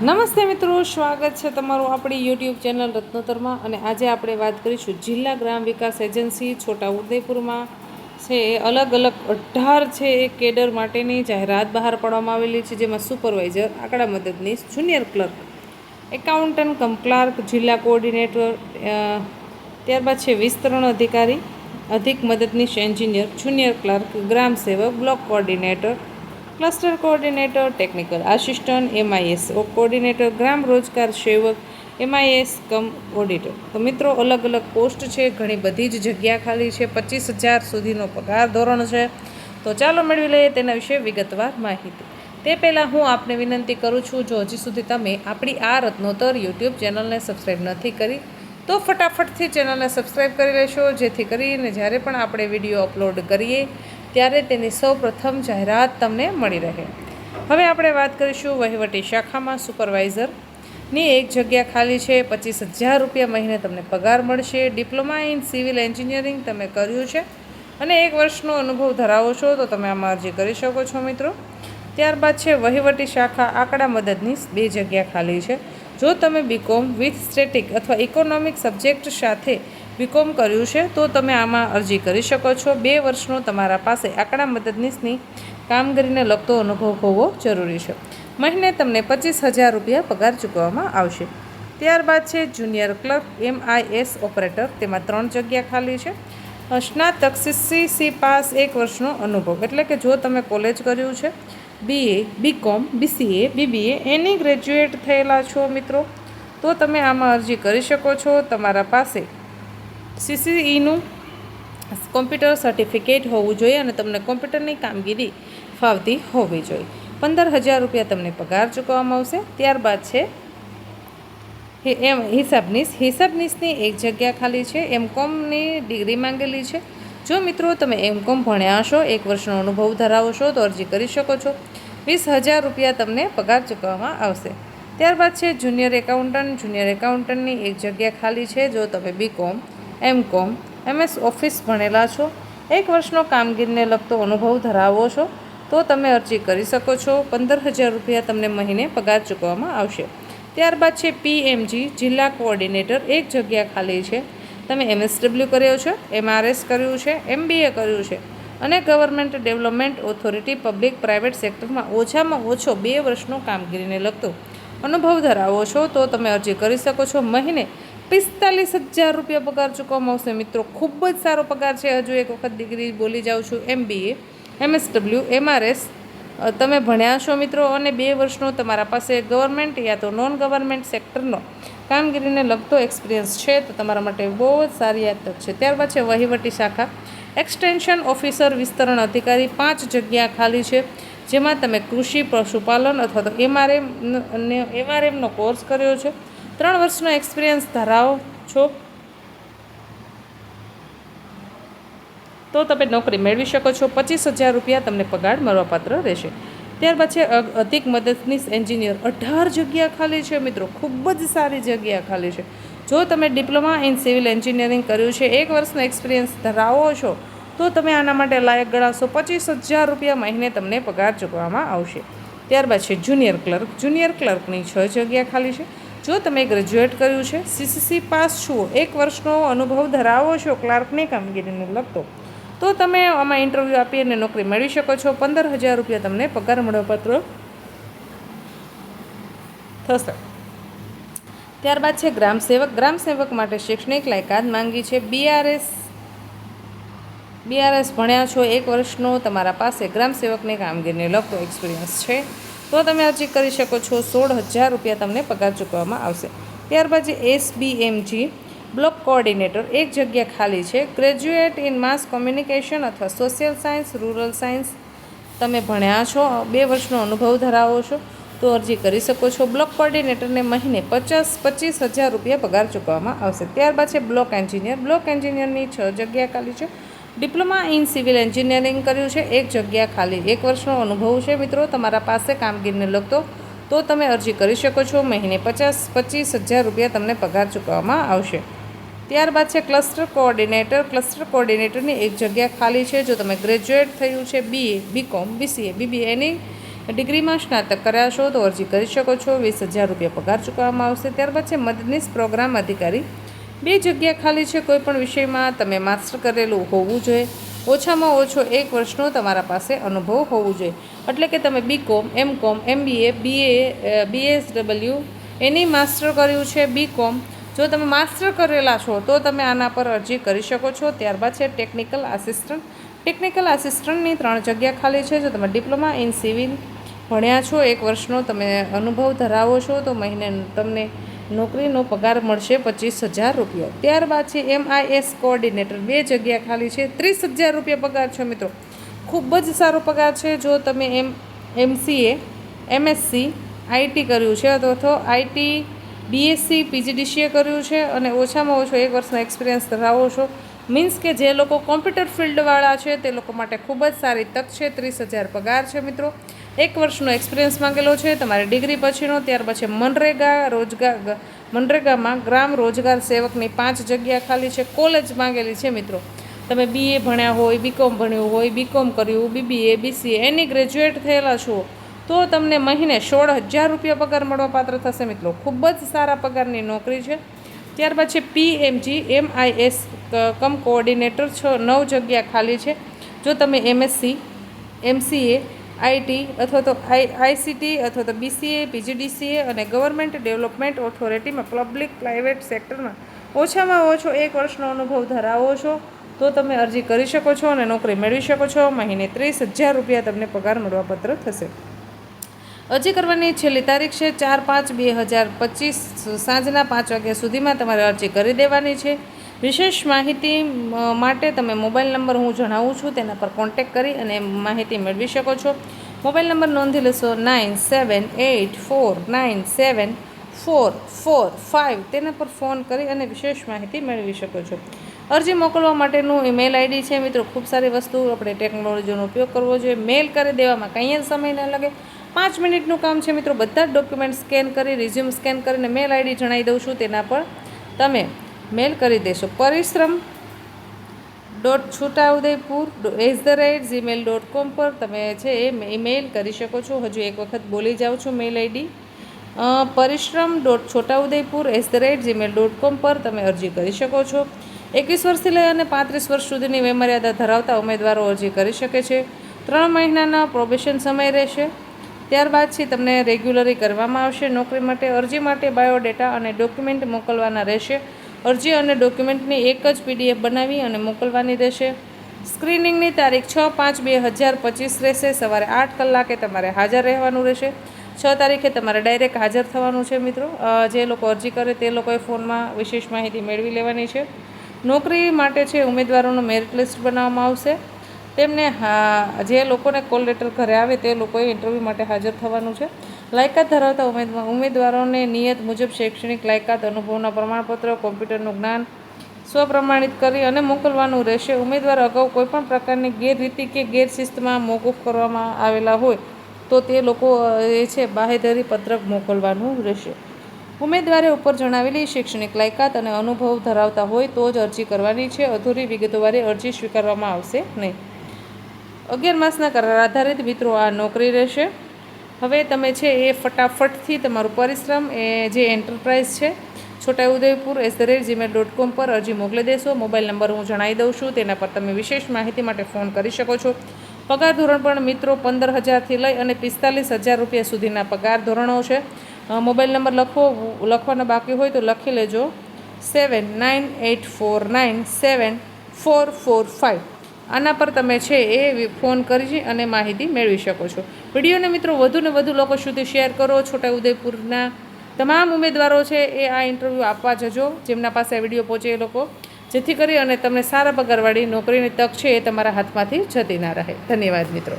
નમસ્તે મિત્રો, સ્વાગત છે તમારું આપણી યુટ્યુબ ચેનલ રત્નોતરમાં અને આજે આપણે વાત કરીશું જિલ્લા ગ્રામ વિકાસ એજન્સી છોટા ઉદેપુરમાં છે અલગ અલગ અઢાર છે એ કેડર માટેની જાહેરાત બહાર પાડવામાં આવેલી છે, જેમાં સુપરવાઇઝર, આંકડા મદદનીશ, junior clerk, accountant cum clerk જિલ્લા કોઓર્ડિનેટર ત્યારબાદ છે વિસ્તરણ અધિકારી, અધિક મદદનીશ એન્જિનિયર, જુનિયર ક્લાર્ક, ગ્રામ સેવક, block coordinator cluster coordinator technical assistant MIS coordinator ગ્રામ રોજગાર સેવક એમઆઈએસ કમ ઓડિટર તો મિત્રો, અલગ અલગ પોસ્ટ છે, ઘણી બધી જ જગ્યા ખાલી છે, પચીસ હજાર સુધીનો પગાર ધોરણ છે. તો ચાલો મેળવી લઈએ તેના વિશે વિગતવાર માહિતી. તે પહેલાં હું આપને વિનંતી કરું છું, જો હજી સુધી તમે આપણી આ રત્નોતર યુટ્યુબ ચેનલને સબસ્ક્રાઈબ નથી કરી, તો ફટાફટથી ચેનલને સબસ્ક્રાઈબ કરી લેશો, જેથી કરીને જ્યારે પણ આપણે વીડિયો અપલોડ કરીએ ત્યારે તેની સૌ પ્રથમ જાહેરાત તમને મળી રહે. હવે આપણે વાત કરીશું વહીવટી શાખામાં સુપરવાઇઝરની. એક જગ્યા ખાલી છે, પચીસ હજાર રૂપિયા મહિને તમને પગાર મળશે. ડિપ્લોમા ઇન સિવિલ એન્જિનિયરિંગ તમે કર્યું છે. અને એક વર્ષનો અનુભવ ધરાવો છો, તો તમે આમાં અરજી કરી શકો છો, મિત્રો. ત્યારબાદ છે, વહીવટી શાખા આંકડા મદદની બે જગ્યા ખાલી છે. જો તમે બીકોમ વિથ સ્ટેટિક અથવા ઇકોનોમિક સબ્જેક્ટ સાથે બીકોમ કર્યું છે, તો તમે આમાં અરજી કરી શકો છો. બે વર્ષનો તમારા પાસે આંકડા મદદનીશની કામગીરીને લગતો અનુભવ હોવો જરૂરી છે. મહિને તમને પચીસ હજાર રૂપિયા પગાર ચૂકવવામાં આવશે. ત્યારબાદ છે, જુનિયર ક્લર્ક એમઆઈએસ ઓપરેટર, તેમાં ત્રણ જગ્યા ખાલી છે. સ્નાતક સીસી પાસ એક વર્ષનો અનુભવ, એટલે કે જો તમે કોલેજ કર્યું છે BA BCom BCA BBA any graduate થયેલા છો મિત્રો, તો તમે આમાં અરજી કરી શકો છો. તમારા પાસે સીસીઈનું કોમ્પ્યુટર સર્ટિફિકેટ હોવું જોઈએ અને તમને કોમ્પ્યુટરની કામગીરી ફાવતી હોવી જોઈએ. પંદર હજાર રૂપિયા તમને પગાર ચૂકવવામાં આવશે. ત્યારબાદ છે એમ હિસાબનીશ. હિસાબનીશની એક જગ્યા ખાલી છે. એમ કોમની ડિગ્રી માંગેલી છે. જો મિત્રો તમે એમ કોમ ભણ્યા હશો, એક વર્ષનો અનુભવ ધરાવો છો, તો અરજી કરી શકો છો. વીસ હજાર રૂપિયા તમને પગાર ચૂકવવામાં આવશે. ત્યારબાદ છે, જુનિયર એકાઉન્ટન્ટ. જુનિયર એકાઉન્ટન્ટની એક જગ્યા ખાલી છે. જો તમે બીકોમ એમ કોમ એમએસ ઓફિસ ભણેલા છો, એક વર્ષનો કામગીરીને લગતો અનુભવ ધરાવો છો, તો તમે અરજી કરી શકો છો, પંદર હજાર રૂપિયા તમને મહિને પગાર ચૂકવવામાં આવશે. ત્યારબાદ છે પીએમજી જિલ્લા કોઓર્ડિનેટર, એક જગ્યા ખાલી છે. તમે એમએસડબલ્યુ કર્યો છે એમઆરએસ કર્યું છે એમબીએ કર્યું છે અને government development authority public private સેક્ટરમાં ઓછામાં ઓછો બે વર્ષનો કામગીરીને લગતો અનુભવ ધરાવો છો, તો તમે અરજી કરી શકો છો મહિને પિસ્તાલીસ હજાર રૂપિયા પગાર ચૂકવવામાં આવશે. મિત્રો, ખૂબ જ સારો પગાર છે. હજુ એક વખત ડિગ્રી બોલી જાઉં છું. એમબીએ એમએસડબલ્યુ એમઆરએસ તમે ભણ્યા છો મિત્રો અને બે વર્ષનો તમારા પાસે ગવર્મેન્ટ યા તો નોન ગવર્મેન્ટ સેક્ટરનો કામગીરીને લગતો એક્સપિરિયન્સ છે, તો તમારા માટે બહુ જ સારી યાદ તક છે. ત્યારબાદ છે વહીવટી શાખા. એક્સટેન્શન ઓફિસર વિસ્તરણ અધિકારી પાંચ જગ્યા ખાલી છે, જેમાં તમે કૃષિ, પશુપાલન અથવા તો એમઆરએમ એમઆરએમનો કોર્સ કર્યો છે. ત્રણ વર્ષનો એક્સપિરિયન્સ ધરાવો છો? તો તમે નોકરી મેળવી શકો છો. પચીસ હજાર રૂપિયા તમને પગાર મળવાપાત્ર રહેશે. ત્યારબાદ છે અધિક મદદનીશ એન્જિનિયર અઢાર જગ્યા ખાલી છે મિત્રો. ખૂબ જ સારી જગ્યા ખાલી છે. જો તમે ડિપ્લોમા ઇન સિવિલ એન્જિનિયરિંગ કર્યું છે, એક વર્ષનો એક્સપિરિયન્સ ધરાવો છો, તો તમે આના માટે લાયક ગણાશો. પચીસ હજાર રૂપિયા મહિને તમને પગાર ચૂકવામાં આવશે. ત્યારબાદ છે જુનિયર ક્લર્ક. જુનિયર ક્લર્કની છ જગ્યા ખાલી છે. જો તમે ગ્રેજ્યુએટ કર્યું છે સીસીસી પાસ છો, એક વર્ષનો અનુભવ ધરાવો છો, ક્લાર્કની કામગીરીને લગતો, તો તમે આમાં ઇન્ટરવ્યૂ આપી અને નોકરી મેળવી શકો છો. પંદર હજાર રૂપિયા તમને પગાર મળવાપત્ર થશે. ત્યારબાદ છે ગ્રામ સેવક. ગ્રામ સેવક માટે શૈક્ષણિક લાયકાત માંગી છે. બીઆરએસ બીઆરએસ ભણ્યા છો, એક વર્ષનો તમારા પાસે ગ્રામ સેવકની કામગીરીને લગતો એક્સપિરિયન્સ છે. તો તમે અરજી કરી શકો છો સોળ હજાર રૂપિયા તમને પગાર ચૂકવવામાં આવશે. ત્યારબાદ જે એસબીએમજી બ્લોક કોઓર્ડિનેટર એક જગ્યા ખાલી છે ગ્રેજ્યુએટ ઇન માસ કોમ્યુનિકેશન અથવા સોશિયલ સાયન્સ રૂરલ સાયન્સ તમે ભણ્યા છો, બે વર્ષનો અનુભવ ધરાવો છો, તો અરજી કરી શકો છો. બ્લોક કોઓર્ડિનેટરને મહિને પચાસ, પચીસ હજાર રૂપિયા પગાર ચૂકવવામાં આવશે. ત્યારબાદ છે બ્લોક એન્જિનિયર બ્લોક એન્જિનિયરની છ જગ્યા ખાલી છે. ડિપ્લોમા ઇન સિવિલ એન્જિનિયરિંગ કર્યું છે, એક જગ્યા ખાલી, એક વર્ષનો અનુભવ છે મિત્રો, તમારા પાસે કામગીરીને લગતો, તો તમે અરજી કરી શકો છો, મહિને પચાસ, પચીસ હજાર રૂપિયા તમને પગાર ચૂકવવામાં આવશે. ત્યારબાદ છે ક્લસ્ટર કોઓર્ડિનેટર, ક્લસ્ટર કોઓર્ડિનેટરની એક જગ્યા ખાલી છે, જો તમે ગ્રેજ્યુએટ થયું છે, બીએ, બીકોમ, બીસીએ, બીબીએની ડિગ્રીમાં સ્નાતક કર્યા છો, તો અરજી કરી શકો છો, વીસ હજાર રૂપિયા પગાર ચૂકવવામાં આવશે. ત્યારબાદ છે મદદનીશ પ્રોગ્રામ અધિકારી બે જગ્યા ખાલી છે કોઈપણ વિષયમાં તમે માસ્ટર કરેલું હોવું જોઈએ. ઓછામાં ઓછો એક વર્ષનો તમારા પાસે અનુભવ હોવો જોઈએ. એટલે કે તમે BCom MCom MBA BA BSW any master કર્યું છે બીકોમ જો તમે માસ્ટર કરેલા છો, તો તમે આના પર અરજી કરી શકો છો. ત્યારબાદ છે ટેકનિકલ આસિસ્ટન્ટ ટેકનિકલ આસિસ્ટન્ટની ત્રણ જગ્યા ખાલી છે, જો તમે ડિપ્લોમા ઇન સિવિલ ભણ્યા છો, એક વર્ષનો તમે અનુભવ ધરાવો છો, તો મહિને તમને નોકરીનો પગાર મળશે પચીસ હજાર રૂપિયા. ત્યારબાદ છે એમઆઈએસ કોઓર્ડિનેટર. બે જગ્યા ખાલી છે, ત્રીસ હજાર રૂપિયા પગાર છે મિત્રો. ખૂબ જ સારો પગાર છે, જો તમે એમ એમસીએ એમએસસી આઈટી કર્યું છે, અથવા આઈટી બીએસસી પીજીડીસીએ કર્યું છે, અને ઓછામાં ઓછો એક વર્ષનો એક્સપિરિયન્સ ધરાવો છો મીન્સ કે જે લોકો કોમ્પ્યુટર ફિલ્ડવાળા છે, તે લોકો માટે ખૂબ જ સારી તક છે. ત્રીસ હજાર પગાર છે મિત્રો. એક વર્ષનો એક્સપિરિયન્સ માંગેલો છે. તમારી ડિગ્રી પછીનો, ત્યાર પછી મનરેગા રોજગાર મનરેગામાં ગ્રામ રોજગાર સેવકની પાંચ જગ્યા ખાલી છે. કોલેજ માંગેલી છે મિત્રો. તમે બીએ ભણ્યા હોય બીકોમ ભણ્યું હોય બીકોમ કર્યું બીબીએ બીસીએ એની ગ્રેજ્યુએટ થયેલા છો, તો તમને મહિને સોળ હજાર રૂપિયા પગાર મળવા પાત્ર થશે મિત્રો. ખૂબ જ સારા પગારની નોકરી છે. ત્યારબાદ છે પીએમજી એમઆઈએસ કમ કોઓર્ડિનેટર છ, નવ જગ્યા ખાલી છે. જો તમે એમએસસી, એમસીએ, આઈટી અથવા તો આઈ, આઈસીટી અથવા તો બીસીએ, પીજીડીસીએ અને ગવર્મેન્ટ ડેવલપમેન્ટ ઓથોરિટીમાં પબ્લિક પ્રાઇવેટ સેક્ટરમાં ઓછામાં ઓછો એક વર્ષનો અનુભવ ધરાવો છો, તો તમે અરજી કરી શકો છો અને નોકરી મેળવી શકો છો. મહિને ત્રીસ હજાર રૂપિયા તમને પગાર મળવાપત્ર થશે. અરજી કરવાની છેલ્લી તારીખ છે ચાર પાંચ બે હજાર પચીસ સાંજના પાંચ વાગ્યા સુધીમાં તમારે અરજી કરી દેવાની છે. વિશેષ માહિતી માટે તમે મોબાઈલ નંબર હું જણાવું છું, તેના પર કોન્ટેક કરી અને માહિતી મેળવી શકો છો. મોબાઈલ નંબર નોંધી લેશો, nine seven eight four nine seven four four five. તેના પર ફોન કરી અને વિશેષ માહિતી મેળવી શકો છો. અરજી મોકલવા માટેનું ઈમેલ આઈડી છે. મિત્રો, ખૂબ સારી વસ્તુ. આપણે ટેકનોલોજીનો ઉપયોગ કરવો જોઈએ. મેલ કરી દેવામાં કંઈ જ સમય ન લાગે. પાંચ મિનિટનું કામ છે. મિત્રો, બધા જ ડોક્યુમેન્ટ સ્કેન કરી, રિઝ્યુમ સ્કેન કરીને મેલ આઈડી જણાવી દઉં છું. તેના પર તમે મેલ કરી દેશો. Parishram dot Chhota Udaipur at the rate Gmail dot com પર તમે છે એ ઈમેલ કરી શકો છો. હજુ એક વખત બોલી જાઉં છું mail ID Parishram dot Chhota Udaipur at the rate Gmail dot com પર તમે અરજી કરી શકો છો. એકવીસ વર્ષથી લઈ અને પાંત્રીસ વર્ષ સુધીની વયમર્યાદા ધરાવતા ઉમેદવારો અરજી કરી શકે છે. ત્રણ મહિનાના પ્રોબેશન સમય રહેશે. ત્યારબાદ છે તમને રેગ્યુલરી કરવામાં આવશે. નોકરી માટે, અરજી માટે બાયોડેટા અને ડોક્યુમેન્ટ મોકલવાના રહેશે. અરજી અને ડોક્યુમેન્ટની એક જ પીડીએફ બનાવી અને મોકલવાની રહેશે. સ્ક્રીનિંગની તારીખ છ પાંચ બે હજાર પચીસ રહેશે. સવારે આઠ કલાકે તમારે હાજર રહેવાનું રહેશે. છ તારીખે તમારે ડાયરેક્ટ હાજર થવાનું છે મિત્રો. જે લોકો અરજી કરે તે લોકોએ ફોનમાં વિશેષ માહિતી મેળવી લેવાની છે. નોકરી માટે છે ઉમેદવારોનું મેરિટ લિસ્ટ બનાવવામાં આવશે. તેમને જે લોકોને કોલ લેટર ઘરે આવે તે લોકોએ ઇન્ટરવ્યૂ માટે હાજર થવાનું છે. લાયકાત ધરાવતા ઉમેદવાર ઉમેદવારોને નિયત મુજબ શૈક્ષણિક લાયકાત, અનુભવના પ્રમાણપત્ર, કોમ્પ્યુટરનું જ્ઞાન સ્વપ્રમાણિત કરી અને મોકલવાનું રહેશે. ઉમેદવાર અગાઉ કોઈપણ પ્રકારની ગેરરીતિ કે ગેરશિસ્તમાં મોકૂફ કરવામાં આવેલા હોય તો તે લોકો એ છે, બાહેધરી પત્રક મોકલવાનું રહેશે. ઉમેદવારે ઉપર જણાવેલી શૈક્ષણિક લાયકાત અને અનુભવ ધરાવતા હોય તો જ અરજી કરવાની છે. અધૂરી વિગતોવારે અરજી સ્વીકારવામાં આવશે નહીં. અગિયાર માસના કરાર આધારિત મિત્રો, આ નોકરી રહેશે. હવે તમે છે એ ફટાફટથી તમારું પરિશ્રમ, એ જે એન્ટરપ્રાઇઝ છે, Chhotaudepur at the rate Gmail dot com પર અરજી મોકલી દેશો. મોબાઈલ નંબર હું જણાવી દઉં છું, તેના પર તમે વિશેષ માહિતી માટે ફોન કરી શકો છો. પગાર ધોરણ પણ મિત્રો પંદર હજારથી લઈ અને પિસ્તાલીસ હજાર રૂપિયા સુધીના પગાર ધોરણો છે. મોબાઈલ નંબર લખવો, લખવાના બાકી હોય તો લખી લેજો. Seven nine eight four nine seven four four five. આના પર તમે છે એ ફોન કરી અને માહિતી મેળવી શકો છો. વિડીયોને મિત્રો વધુ ને વધુ લોકો સુધી શેર કરો. છોટાઉદેપુરના તમામ ઉમેદવારો છે એ આ ઇન્ટરવ્યૂ આપવા જજો. જેમના પાસે વીડિયો પહોંચે એ લોકો. જેથી કરી અને તમને સારા પગારવાળી નોકરીની તક છે એ તમારા હાથમાંથી જતી ના રહે. ધન્યવાદ મિત્રો.